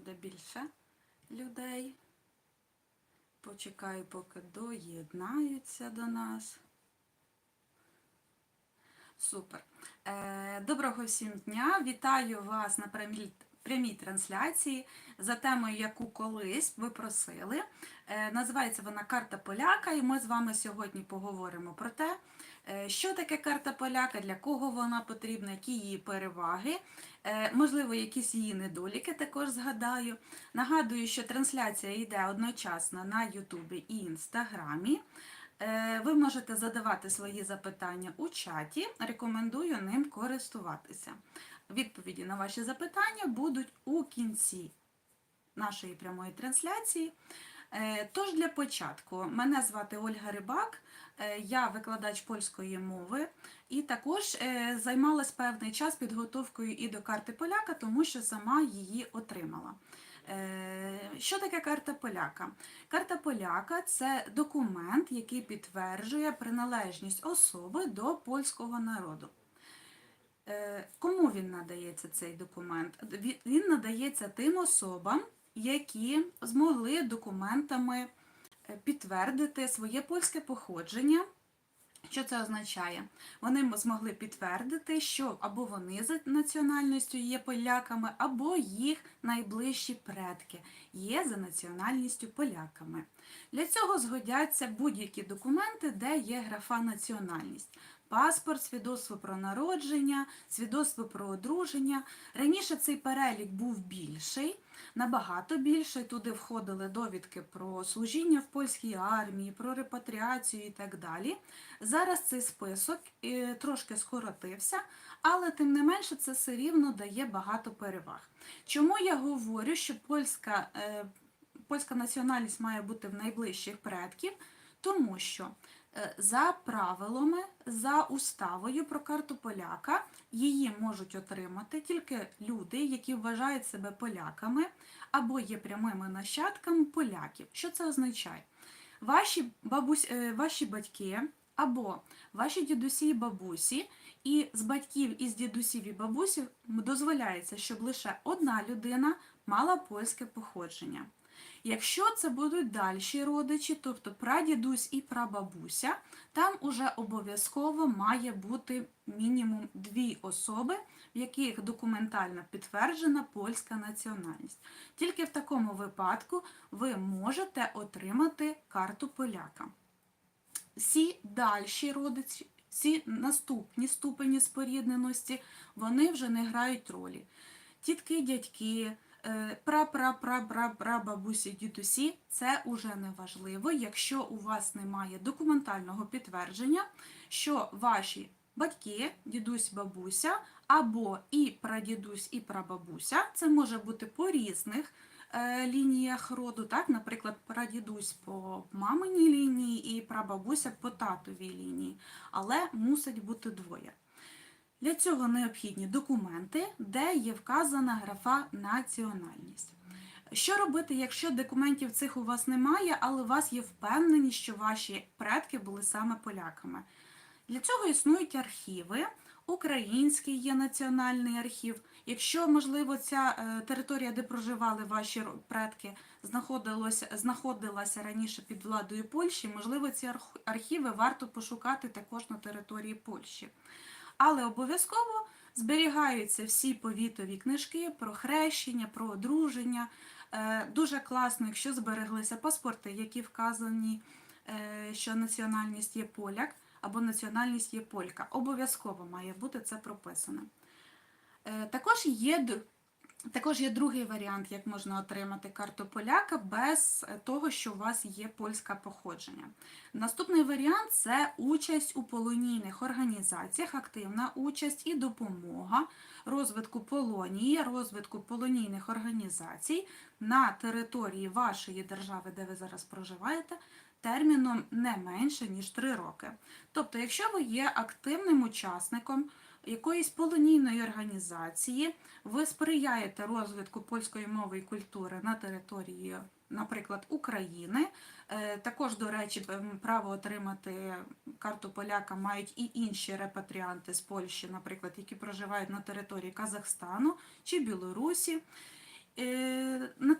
буде більше людей. Почекаю, поки доєднаються до нас. Супер. Е, Доброго всім дня! Вітаю вас на прямій, прямій трансляції за темою, яку колись ви просили. Е, Називається вона Карта Поляка, і ми з вами сьогодні поговоримо про те, що таке карта поляка, для кого вона потрібна, які її переваги, Е, можливо, якісь її недоліки також згадаю. Нагадую, що трансляція йде одночасно на Ютубі і Інстаграмі. Е, Ви можете задавати свої запитання у чаті. Рекомендую ним користуватися. Відповіді на ваші запитання будуть у кінці нашої прямої трансляції. Е, Тож для початку, мене звати Ольга Рибак, е, я викладач польської мови і також е, займалась певний час підготовкою і до карти поляка, тому що сама її отримала. Е, Що таке карта поляка? Карта поляка це документ, який підтверджує приналежність особи до польського народу. Е, Кому він надається цей документ? Він надається тим особам, які змогли документами е, підтвердити своє польське походження. Що це означає? Вони змогли підтвердити, що або вони за національністю є поляками, або їх найближчі предки є за національністю поляками. Для цього згодяться будь-які документи, де є графа національність. Паспорт, свідоцтво про народження, свідоцтво про одруження. Раніше цей перелік був більший, набагато більший. Туди входили довідки про служіння в польській армії, про репатріацію і так далі. Зараз цей список е, трошки скоротився, але тим не менше це все рівно дає багато переваг. Чому я говорю, що польська, е, польська національність має бути в найближчих предків? Тому що за правилами, за уставою про карту поляка, її можуть отримати тільки люди, які вважають себе поляками або є прямими нащадками поляків. Що це означає? Ваші, бабусь, е, ваші батьки або ваші дідусі і бабусі, і з батьків і з дідусів і бабусів дозволяється, щоб лише одна людина мала польське походження. Якщо це будуть дальші родичі, тобто прадідусь і прабабуся, там уже обов'язково має бути мінімум дві особи, в яких документально підтверджена польська національність. Тільки в такому випадку ви можете отримати карту поляка. Всі дальші родичі, всі наступні ступені спорідненості, вони вже не грають ролі. Тітки, дядьки, пра-пра-пра-пра-пра-бабусі, дідусі це уже не важливо, якщо у вас немає документального підтвердження, що ваші батьки, дідусь, бабуся, або і прадідусь, і прабабуся, це може бути по різних е, лініях роду, так, наприклад, прадідусь по маминій лінії і прабабуся по татовій лінії, але мусить бути двоє. Для цього необхідні документи, де є вказана графа національність. Що робити, якщо документів цих у вас немає, але у вас є впевненість, що ваші предки були саме поляками? Для цього існують архіви. Український є національний архів. Якщо, можливо, ця е, територія, де проживали ваші предки, знаходилася, знаходилася раніше під владою Польщі, можливо, ці архіви варто пошукати також на території Польщі. Але обов'язково зберігаються всі повітові книжки про хрещення, про одруження. Е, Дуже класно, якщо збереглися паспорти, які вказані, е, що національність є поляк або національність є полька. Обов'язково має бути це прописано. Е, Також є, також є другий варіант, як можна отримати карту поляка без того, що у вас є польське походження. Наступний варіант це участь у полонійних організаціях, активна участь і допомога розвитку полонії, розвитку полонійних організацій на території вашої держави, де ви зараз проживаєте, терміном не менше ніж 3 роки. Тобто, якщо ви є активним учасником якоїсь полонійної організації, ви сприяєте розвитку польської мови і культури на території, наприклад, України. Е, Також, до речі, право отримати карту поляка мають і інші репатріанти з Польщі, наприклад, які проживають на території Казахстану чи Білорусі. Е,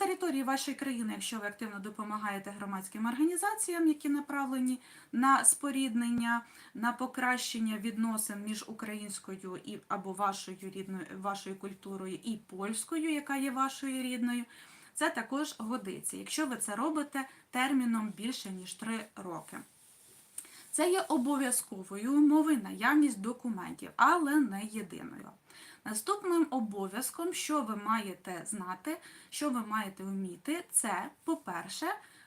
території вашої країни, якщо ви активно допомагаєте громадським організаціям, які направлені на споріднення, на покращення відносин між українською і або вашою рідною вашою культурою і польською, яка є вашою рідною, це також годиться, якщо ви це робите терміном більше ніж 3 роки. Це є обов'язковою умовою наявність документів, але не єдиною. Наступним обов'язком, що ви маєте знати, що ви маєте вміти, це, по-перше,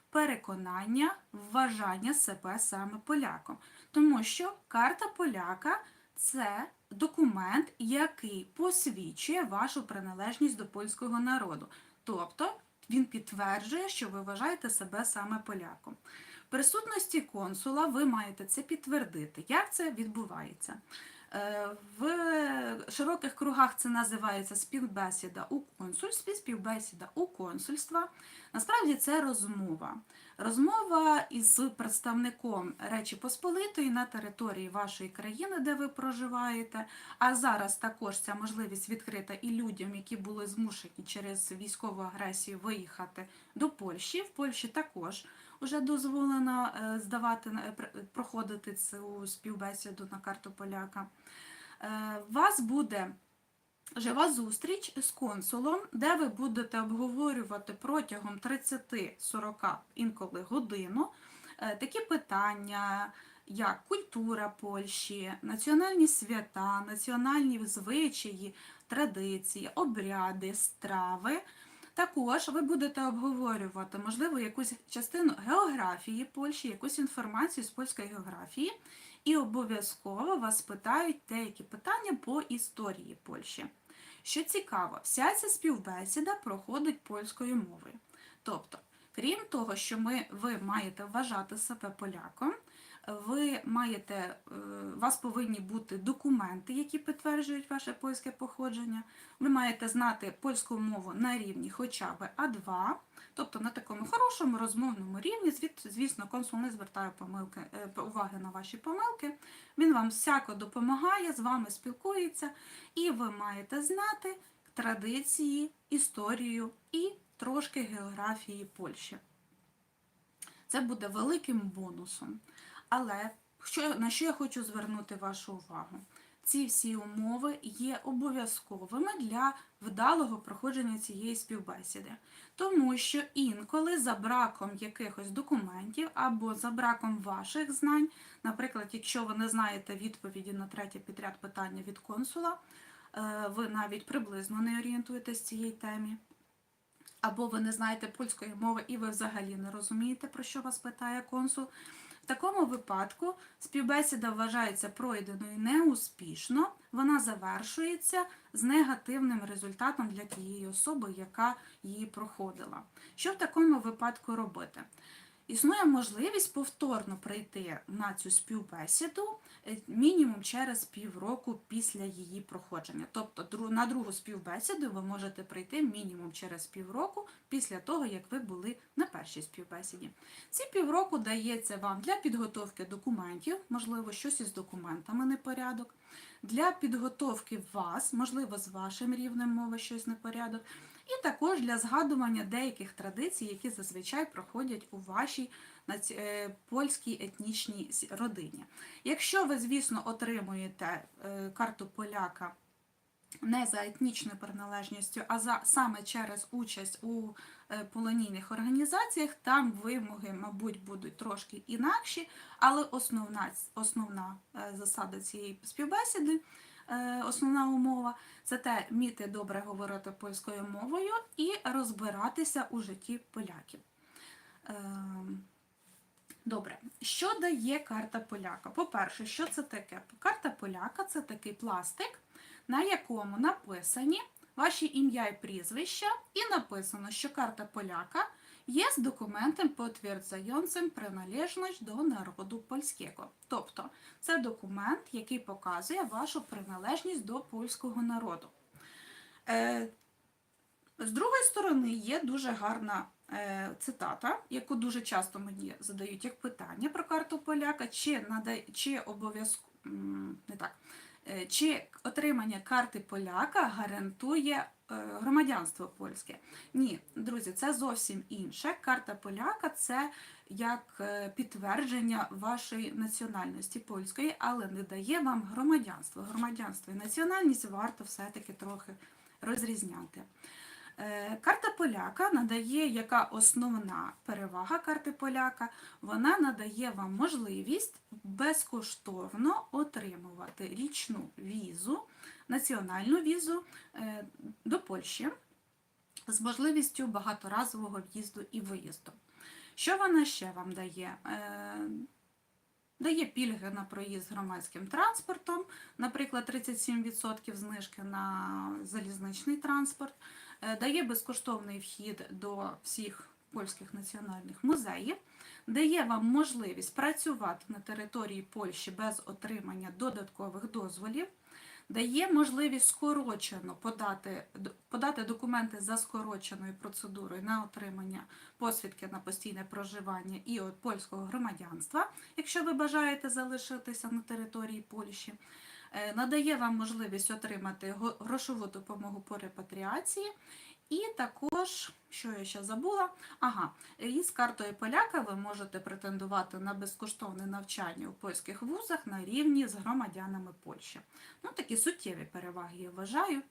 переконання, вважання себе саме поляком. Тому що карта поляка це документ, який посвідчує вашу приналежність до польського народу. Тобто він підтверджує, що ви вважаєте себе саме поляком. В присутності консула ви маєте це підтвердити. Як це відбувається? В широких кругах це називається співбесіда у консульстві, співбесіда у консульства. Насправді це розмова. Розмова із представником Речі Посполитої на території вашої країни, де ви проживаєте. А зараз також ця можливість відкрита і людям, які були змушені через військову агресію виїхати до Польщі. В Польщі також вже дозволено е, здавати проходити цю співбесіду на карту поляка. Е, вас буде жива зустріч з консулом, де ви будете обговорювати протягом 30-40 інколи годину е, такі питання, як культура Польщі, національні свята, національні звичаї, традиції, обряди, страви. Також ви будете обговорювати, можливо, якусь частину географії Польщі, якусь інформацію з польської географії, і обов'язково вас питають деякі питання по історії Польщі. Що цікаво, вся ця співбесіда проходить польською мовою. Тобто, крім того, що ми, ви маєте вважати себе поляком, ви маєте, е, у вас повинні бути документи, які підтверджують ваше польське походження. Ви маєте знати польську мову на рівні хоча б А2, тобто на такому хорошому розмовному рівні. Звісно, консул не звертає помилки, е, уваги на ваші помилки. Він вам всяко допомагає, з вами спілкується, і ви маєте знати традиції, історію і трошки географії Польщі. Це буде великим бонусом. Але що, на що я хочу звернути вашу увагу? Ці всі умови є обов'язковими для вдалого проходження цієї співбесіди. Тому що інколи за браком якихось документів або за браком ваших знань, наприклад, якщо ви не знаєте відповіді на третє підряд питання від консула, е, ви навіть приблизно не орієнтуєтесь цій темі, або ви не знаєте польської мови і ви взагалі не розумієте, про що вас питає консул. В такому випадку співбесіда вважається пройденою неуспішно, вона завершується з негативним результатом для тієї особи, яка її проходила. Що в такому випадку робити? Існує можливість повторно прийти на цю співбесіду е, мінімум через півроку після її проходження. Тобто на другу співбесіду ви можете прийти мінімум через півроку після того, як ви були на першій співбесіді. Ці півроку дається вам для підготовки документів, можливо, щось із документами непорядок, для підготовки вас, можливо, з вашим рівнем мови щось непорядок, і також для згадування деяких традицій, які зазвичай проходять у вашій е, польській етнічній родині. Якщо ви, звісно, отримуєте е, карту поляка не за етнічною приналежністю, а за саме через участь у е, полонійних організаціях, там вимоги, мабуть, будуть трошки інакші, але основна, основна засада цієї співбесіди, основна умова це те вміти добре говорити польською мовою і розбиратися у житті поляків. Ем, Добре, що дає карта поляка? По-перше, що це таке? Карта поляка це такий пластик, на якому написані ваші ім'я і прізвища, і написано, що карта поляка є з документом підтверджуючим приналежність до народу польського. Тобто, це документ, який показує вашу приналежність до польського народу. Е, з другої сторони, є дуже гарна е, цитата, яку дуже часто мені задають як питання про карту поляка, чи, нада- чи обов'язково не так. Е, Чи отримання карти поляка гарантує громадянство польське. Ні, друзі, це зовсім інше. Карта поляка це як е, підтвердження вашої національності польської, але не дає вам громадянство. Громадянство і національність варто все-таки трохи розрізняти. Е, Карта поляка надає, яка основна перевага карти поляка, вона надає вам можливість безкоштовно отримувати річну візу, національну візу е, до Польщі з можливістю багаторазового в'їзду і виїзду. Що вона ще вам дає? Е, Дає пільги на проїзд громадським транспортом, наприклад, 37% знижки на залізничний транспорт, Е, дає безкоштовний вхід до всіх польських національних музеїв, дає вам можливість працювати на території Польщі без отримання додаткових дозволів, дає можливість скорочено подати, подати документи за скороченою процедурою на отримання посвідки на постійне проживання і от польського громадянства, якщо ви бажаєте залишитися на території Польщі. Е, Надає вам можливість отримати грошову допомогу по репатріації. І також, що я ще забула, ага, із картою поляка ви можете претендувати на безкоштовне навчання у польських вузах на рівні з громадянами Польщі. Ну, такі суттєві переваги, я вважаю.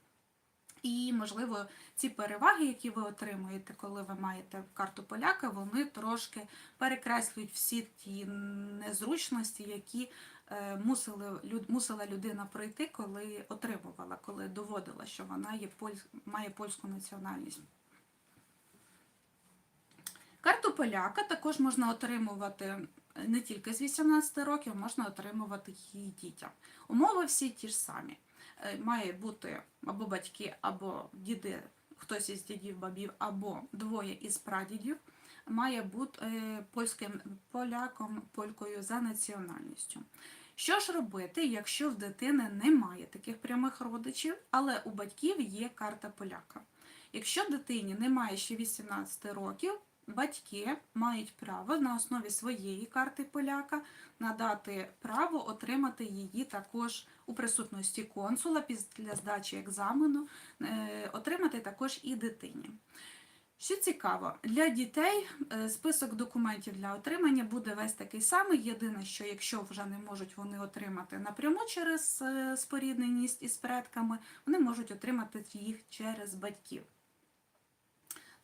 І, можливо, ці переваги, які ви отримуєте, коли ви маєте карту поляка, вони трошки перекреслюють всі ті незручності, які е, мусили, люд- мусила людина пройти, коли отримувала, коли доводила, що вона є має польську національність. Карту поляка також можна отримувати не тільки з 18 років, можна отримувати її дітям. Умови всі ті ж самі. Е, Має бути або батьки, або діди, хтось із дідів, бабів, або двоє із прадідів. Має бути е, польським поляком, полькою за національністю. Що ж робити, якщо в дитини немає таких прямих родичів, але у батьків є карта поляка? Якщо дитині немає ще 18 років, батьки мають право на основі своєї карти поляка надати право отримати її також у присутності консула після здачі екзамену, е, отримати також і дитині. Що цікаво, для дітей е, список документів для отримання буде весь такий самий. Єдине, що якщо вже не можуть вони отримати напряму через е, спорідненість із предками, вони можуть отримати їх через батьків.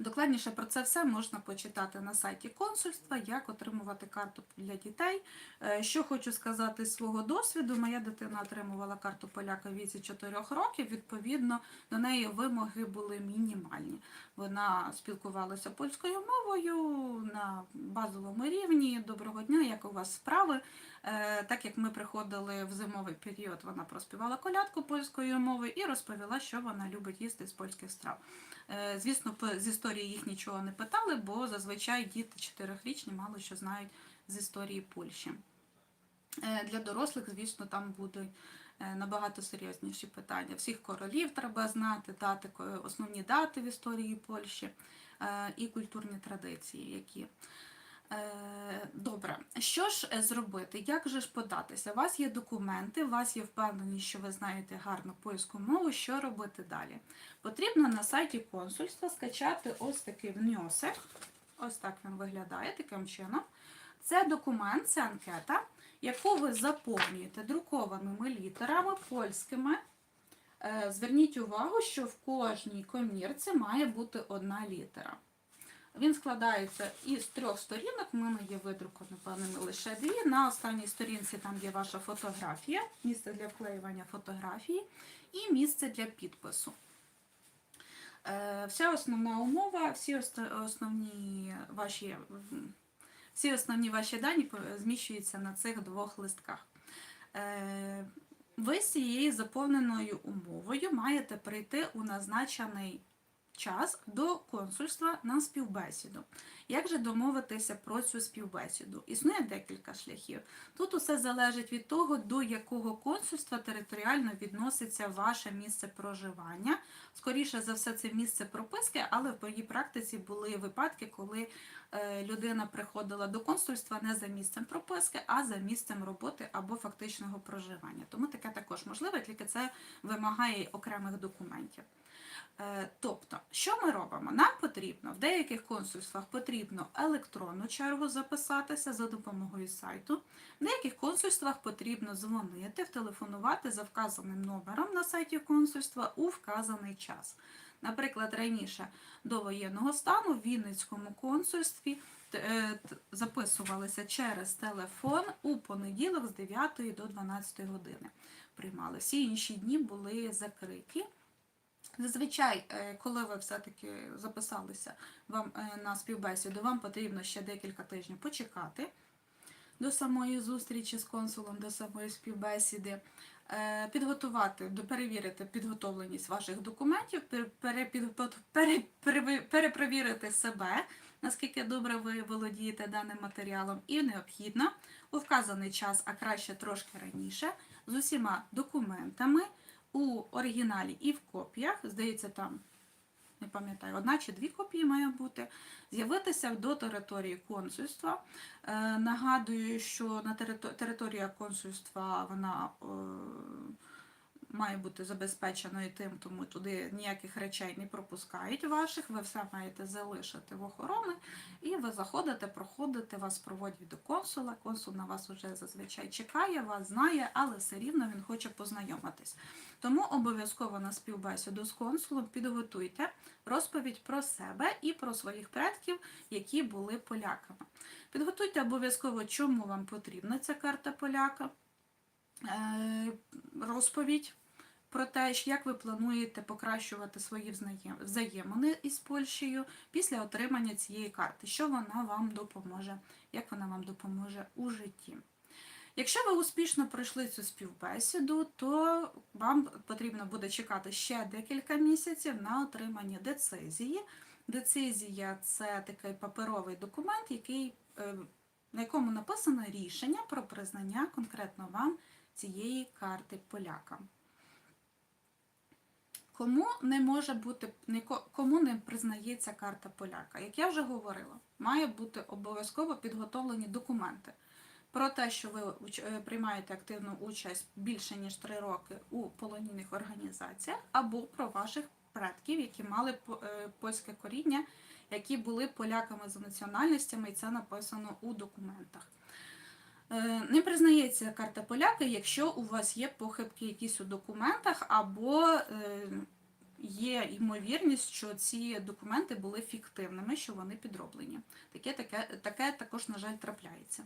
Докладніше про це все можна почитати на сайті консульства, як отримувати карту для дітей. Е, Що хочу сказати з свого досвіду, моя дитина отримувала карту поляка в віці 4 років. Відповідно, до неї вимоги були мінімальні. Вона спілкувалася польською мовою на базовому рівні. Доброго дня, як у вас справи? Е, Так як ми приходили в зимовий період, вона проспівала колядку польською мовою і розповіла, що вона любить їсти з польських страв. Е, Звісно, з історії їх нічого не питали, бо зазвичай діти чотирьохрічні мало що знають з історії Польщі. Е, Для дорослих, звісно, там будуть набагато серйозніші питання. Всіх королів треба знати, дати, основні дати в історії Польщі і культурні традиції, які. Добре, що ж е, зробити? Як же ж податися? У вас є документи, у вас є впевненість, що ви знаєте гарну польську мову. Що робити далі? Потрібно на сайті консульства скачати ось такий внесок. Ось так він виглядає таким чином. Це документ, це анкета, яку ви заповнюєте друкованими літерами польськими. Е, Зверніть увагу, що в кожній комірці має бути одна літера. Він складається із трьох сторінок. У мене є видрукано, напевно, лише дві. На останній сторінці там є ваша фотографія, місце для вклеювання фотографії і місце для підпису. Е, Вся основна умова, всі основні ваші, всі основні ваші дані зміщуються на цих двох листках. Е, Ви з цією заповненою умовою маєте прийти у назначений час до консульства на співбесіду. Як же домовитися про цю співбесіду? Існує декілька шляхів. Тут усе залежить від того, до якого консульства територіально відноситься ваше місце проживання. Скоріше за все, це місце прописки, але в моїй практиці були випадки, коли е, людина приходила до консульства не за місцем прописки, а за місцем роботи або фактичного проживання. Тому таке також можливе, тільки це вимагає окремих документів. Е, Тобто, що ми робимо? Нам потрібно в деяких консульствах потрібно електронну чергу записатися за допомогою сайту. В деяких консульствах потрібно дзвонити, телефонувати за вказаним номером на сайті консульства у вказаний час. Наприклад, раніше до воєнного стану в Вінницькому консульстві е, записувалися через телефон у понеділок з 9 до 12 години. Приймали. Всі інші дні були закриті. Зазвичай, е, коли ви все-таки записалися вам е, на співбесіду, вам потрібно ще декілька тижнів почекати до самої зустрічі з консулом, до самої співбесіди, е, підготувати, перевірити підготовленість ваших документів, перепровірити себе, наскільки добре ви володієте даним матеріалом, і необхідно у вказаний час, а краще трошки раніше, з усіма документами у оригіналі і в копіях, здається, там, не пам'ятаю, одна чи дві копії має бути, з'явитися до території консульства. Е, нагадую, що на територія консульства вона е, має бути забезпеченою тим, тому туди ніяких речей не пропускають ваших, ви все маєте залишити в охорони, і ви заходите, проходите, вас проводять до консула. Консул на вас вже зазвичай чекає, вас знає, але все рівно він хоче познайомитись. Тому обов'язково на співбесіду з консулом підготуйте розповідь про себе і про своїх предків, які були поляками. Підготуйте обов'язково, чому вам потрібна ця карта поляка, е, розповідь про те, як ви плануєте покращувати свої взаємини із Польщею після отримання цієї карти, що вона вам допоможе, як вона вам допоможе у житті. Якщо ви успішно пройшли цю співбесіду, то вам потрібно буде чекати ще декілька місяців на отримання децизії. Децизія це такий паперовий документ, який, е, на якому написано рішення про признання конкретно вам цієї карти поляка. Кому не може бути, кому не признається карта поляка? Як я вже говорила, має бути обов'язково підготовлені документи про те, що ви е, приймаєте активну участь більше ніж 3 роки у полонійних організаціях, або про ваших предків, які мали е, польське коріння, які були поляками за національностями, і це написано у документах. Е, Не признається карта поляка, якщо у вас є похибки якісь у документах, або е, є ймовірність, що ці документи були фіктивними, що вони підроблені. Таке, таке, таке також, на жаль, трапляється.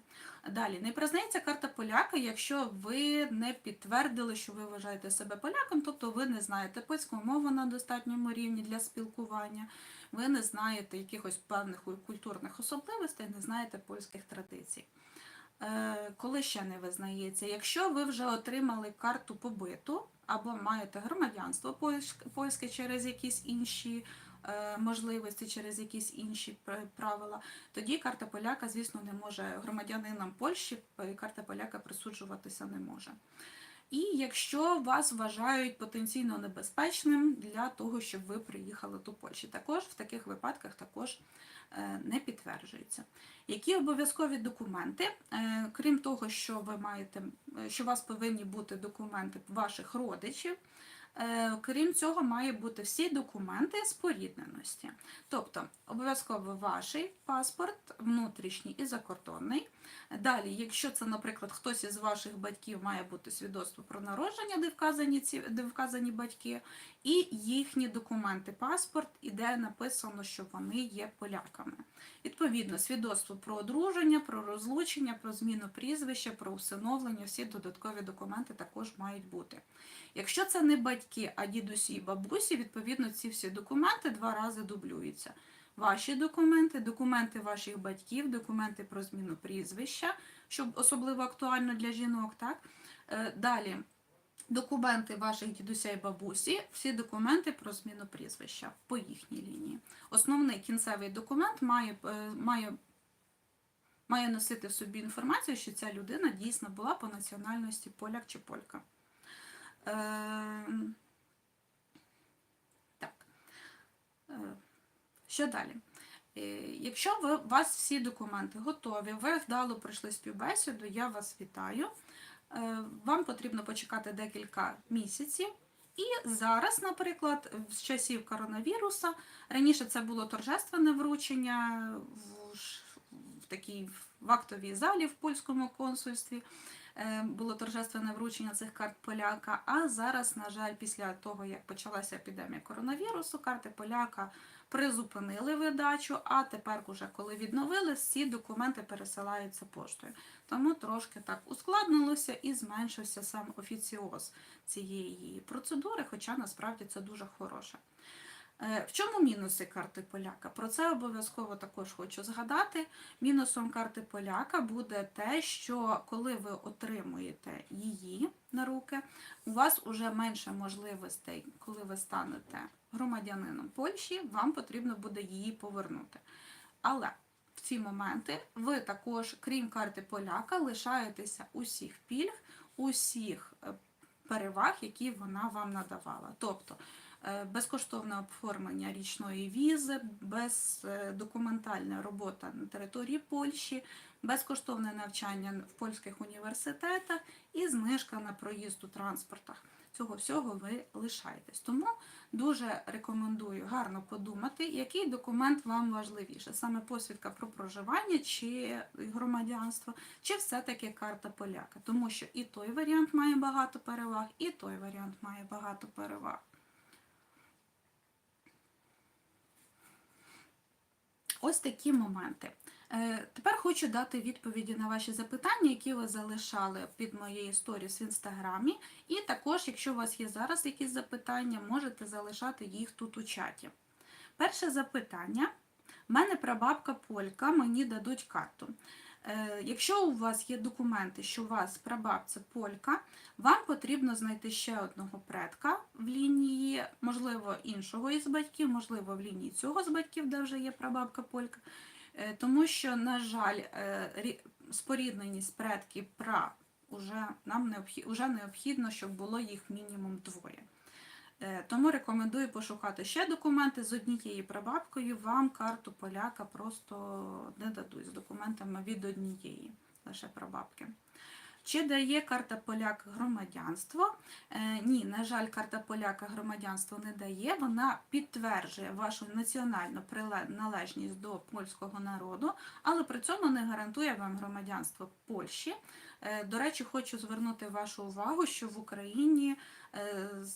Далі, не признається карта поляка, якщо ви не підтвердили, що ви вважаєте себе поляком, тобто ви не знаєте польську мову на достатньому рівні для спілкування, ви не знаєте якихось певних культурних особливостей, не знаєте польських традицій. Е, Коли ще не визнається, якщо ви вже отримали карту побиту або маєте громадянство польське через якісь інші е, можливості, через якісь інші правила, тоді карта поляка, звісно, не може громадянинам Польщі е, карта поляка присуджуватися не може. І якщо вас вважають потенційно небезпечним для того, щоб ви приїхали до Польщі, також в таких випадках також е, не підтверджується. Які обов'язкові документи, Е, крім того, що ви маєте, е, що у вас повинні бути документи ваших родичів, крім цього, має бути всі документи спорідненості. Тобто обов'язково ваш паспорт, внутрішній і закордонний. Далі, якщо це, наприклад, хтось із ваших батьків має бути свідоцтво про народження, де вказані ці де вказані батьки, і їхні документи, паспорт, і де написано, що вони є поляками. Відповідно, свідоцтво про одруження, про розлучення, про зміну прізвища, про усиновлення, всі додаткові документи також мають бути. Якщо це не батьки, а дідусі і бабусі, відповідно, ці всі документи два рази дублюються. Ваші документи, документи ваших батьків, документи про зміну прізвища, що особливо актуально для жінок, так? Е, Далі документи ваших дідуся і бабусі, всі документи про зміну прізвища по їхній лінії. Основний кінцевий документ має, е, має, має носити в собі інформацію, що ця людина дійсно була по національності поляк чи полька. Е, так. Е, що далі? Е, Якщо ви, у вас всі документи готові, ви вдало пройшли співбесіду, я вас вітаю. Е, Вам потрібно почекати декілька місяців, І зараз, наприклад, з часів коронавіруса, раніше це було торжественне вручення в, в такій в актовій залі в польському консульстві. Е, Було торжественне вручення цих карт поляка. А зараз, на жаль, після того, як почалася епідемія коронавірусу, карти поляка призупинили видачу, а тепер, уже коли відновили, всі документи пересилаються поштою. Тому трошки так ускладнилося і зменшився сам офіціоз цієї процедури, хоча насправді це дуже хороше. Е, В чому мінуси карти поляка? Про це обов'язково також хочу згадати. Мінусом карти поляка буде те, що коли ви отримуєте її на руки, у вас уже менше можливостей, коли ви станете громадянином Польщі, вам потрібно буде її повернути. Але в ці моменти ви також, крім карти поляка, лишаєтеся усіх пільг, усіх е, переваг, які вона вам надавала. Тобто безкоштовне оформлення річної візи, бездокументальна робота на території Польщі, безкоштовне навчання в польських університетах і знижка на проїзд у транспортах. Цього всього ви лишаєтесь. Тому дуже рекомендую гарно подумати, який документ вам важливіше: саме посвідка про проживання чи громадянство, чи все-таки карта поляка. Тому що і той варіант має багато переваг, і той варіант має багато переваг. Ось такі моменти. Е, Тепер хочу дати відповіді на ваші запитання, які ви залишали під моєю сторіс в інстаграмі. І також, якщо у вас є зараз якісь запитання, можете залишати їх тут у чаті. Перше запитання. У мене прабабка полька, мені дадуть карту. Е, Якщо у вас є документи, що у вас прабабця полька, вам потрібно знайти ще одного предка в лінії, можливо, іншого із батьків, можливо, в лінії цього з батьків, де вже є прабабка полька. Е, Тому що, на жаль, е, рі- спорідненість предків пра уже нам необхідно, уже необхідно, щоб було їх мінімум двоє. Е, Тому рекомендую пошукати ще документи з однією прабабкою. Вам карту поляка просто не дадуть з документами від однієї лише прабабки. Чи дає карта поляк громадянство? Е, ні, на жаль, карта поляка громадянство не дає. Вона підтверджує вашу національну приналежність до польського народу, але при цьому не гарантує вам громадянство Польщі. Е, До речі, хочу звернути вашу увагу, що в Україні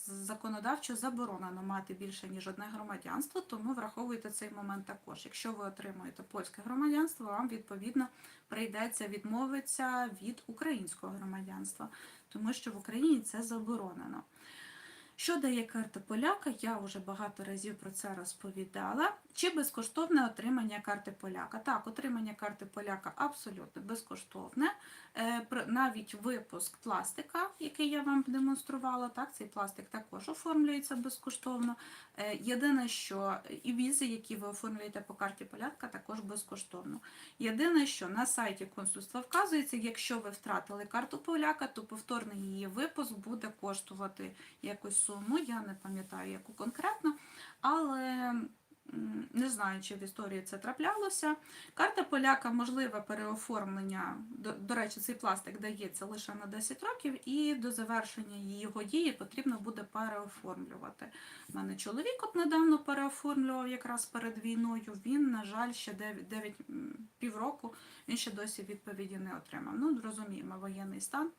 законодавчо заборонено мати більше ніж одне громадянство, тому враховуйте цей момент також. Якщо ви отримуєте польське громадянство, вам відповідно прийдеться відмовитися від українського громадянства, тому що в Україні це заборонено. Що дає карта поляка? Я вже багато разів про це розповідала. Чи безкоштовне отримання карти поляка? Так, отримання карти поляка абсолютно безкоштовне. Е, Навіть випуск пластика, який я вам демонструвала, так, цей пластик також оформлюється безкоштовно. Е, Єдине, що і візи, які ви оформлюєте по карті поляка, також безкоштовно. Єдине, що на сайті консульства вказується, якщо ви втратили карту поляка, то повторний її випуск буде коштувати якусь суму. Я не пам'ятаю, яку конкретно, але не знаю, чи в історії це траплялося. Карта поляка можливе переоформлення. До, до речі, цей пластик дається лише на 10 років, і до завершення його дії потрібно буде переоформлювати. У мене чоловік от недавно переоформлював якраз перед війною. Він, на жаль, ще 9, 9 півроку він ще досі відповіді не отримав. Ну, розуміємо, воєнний стан.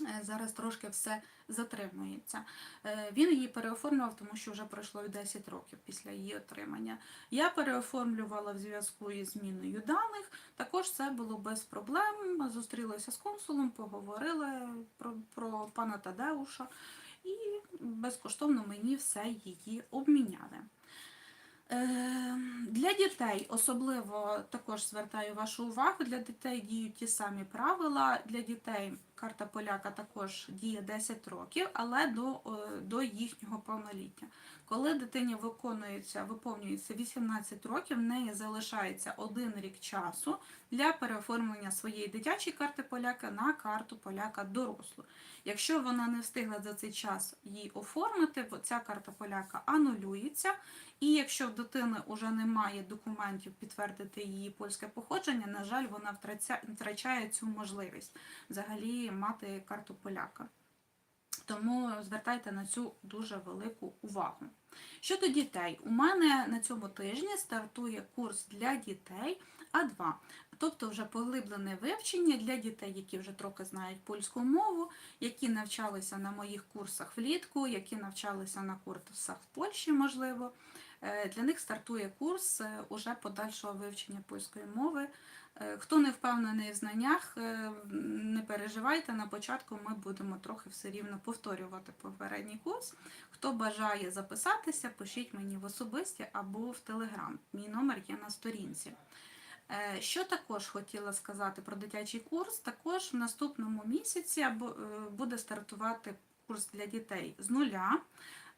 Е, Зараз трошки все затримується. Е, Він її переоформлював, тому що вже пройшло 10 років після її отримання. Я переоформлювала в зв'язку із зміною даних. Також це було без проблем. Зустрілася з консулом, поговорили про, про пана Тадеуша і безкоштовно мені все її обміняли. Е, Для дітей особливо також звертаю вашу увагу. Для дітей діють ті самі правила. Для дітей карта поляка також діє 10 років, але до, е, до їхнього повноліття. Коли дитині виконується, виповнюється 18 років, в неї залишається один рік часу для переоформлення своєї дитячої карти поляка на карту поляка дорослу. Якщо вона не встигла за цей час її оформити, ця карта поляка анулюється. І якщо в дитини вже немає документів підтвердити її польське походження, на жаль, вона втрачає цю можливість взагалі мати карту поляка. Тому звертайте на цю дуже велику увагу. Щодо дітей, у мене на цьому тижні стартує курс для дітей А2, тобто вже поглиблене вивчення для дітей, які вже трохи знають польську мову, які навчалися на моїх курсах влітку, які навчалися на курсах в Польщі, можливо. Е, Для них стартує курс е, уже подальшого вивчення польської мови. Е, Хто не впевнений в знаннях, е, не переживайте. На початку ми будемо трохи все рівно повторювати попередній курс. Хто бажає записатися, пишіть мені в особисті або в Телеграм. Мій номер є на сторінці. Е, Що також хотіла сказати про дитячий курс? Також в наступному місяці буде стартувати курс для дітей з нуля.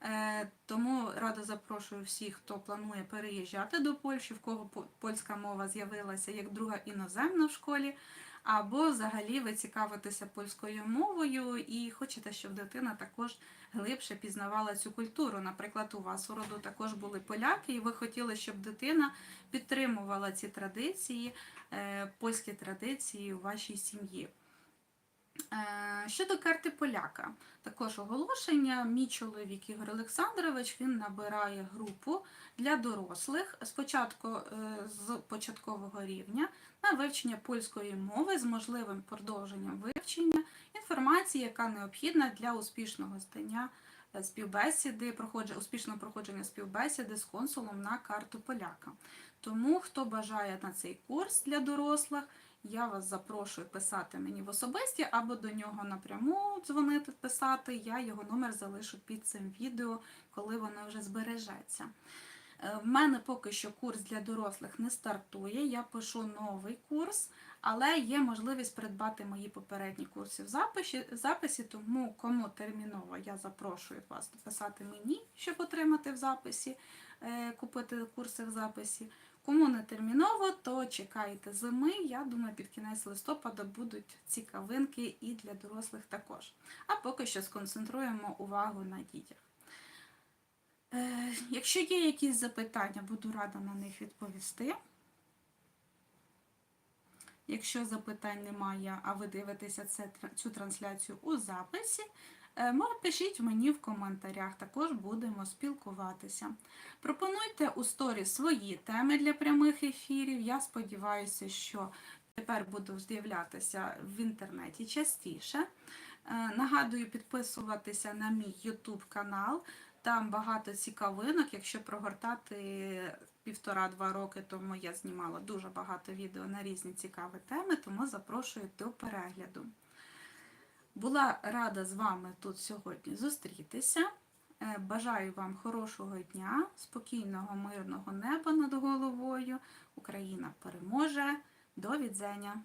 Е, Тому радо запрошую всіх, хто планує переїжджати до Польщі, в кого польська мова з'явилася як друга іноземна в школі, або взагалі ви цікавитеся польською мовою і хочете, щоб дитина також глибше пізнавала цю культуру. Наприклад, у вас у роду також були поляки, і ви хотіли, щоб дитина підтримувала ці традиції, е, польські традиції у вашій сім'ї. Е, Щодо карти поляка, також оголошення. Мій чоловік Ігор Олександрович він набирає групу для дорослих спочатку е, з початкового рівня на вивчення польської мови з можливим продовженням вивчення інформації, яка необхідна для успішного здання е, співбесіди, проходження, успішного проходження співбесіди з консулом на карту поляка. Тому, хто бажає на цей курс для дорослих, я вас запрошую писати мені в особисті або до нього напряму дзвонити, писати. Я його номер залишу під цим відео, коли воно вже збережеться. Е, В мене поки що курс для дорослих не стартує. Я пишу новий курс, але є можливість придбати мої попередні курси в записі, записі тому кому терміново я запрошую вас писати мені, щоб отримати в записі, е, купити курси в записі. Кому не терміново, то чекайте зими. Я думаю, під кінець листопада будуть цікавинки і для дорослих також. А поки що сконцентруємо увагу на дітях. Е, якщо є якісь запитання, буду рада на них відповісти. Якщо запитань немає, а ви дивитеся це, цю трансляцію у записі, пишіть мені в коментарях, також будемо спілкуватися. Пропонуйте у сторі свої теми для прямих ефірів. Я сподіваюся, що тепер буду з'являтися в інтернеті частіше. Е, Нагадую підписуватися на мій YouTube канал. Там багато цікавинок. Якщо прогортати півтора-два роки тому я знімала дуже багато відео на різні цікаві теми, тому запрошую до перегляду. Була рада з вами тут сьогодні зустрітися. Е, Бажаю вам хорошого дня, спокійного, мирного неба над головою. Україна переможе. До відзення!